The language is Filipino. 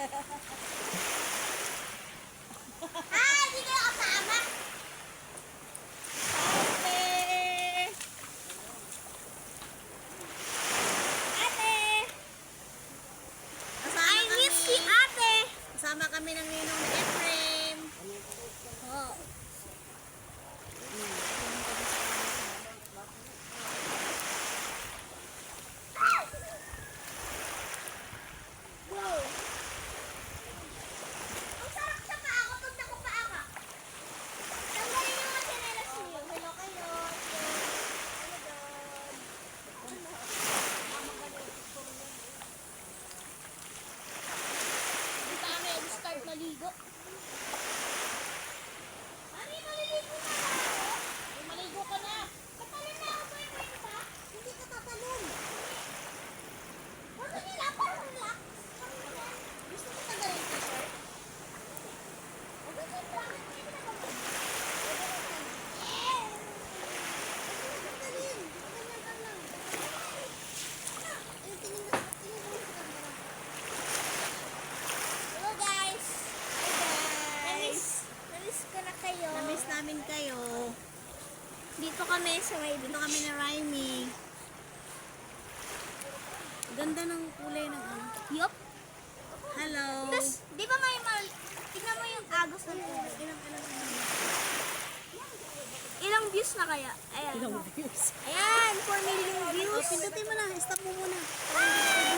Ah, hindi kayo kasama. Ate! Ate! Kasama I kami. miss si ate. Kasama kami ng ninong ni Ephraim. po. Dito kami sa may Dito kami na Raimi. Ganda ng kulay ng ano. Yup. Hello. Tapos, di ba may mal... Tingnan mo yung agos ng tubig. Ilang ilang Ilang views na kaya? Ayan. ilang views. Ayan, 4 million Oh, views. pindutin mo na. Stop mo muna. Para hindi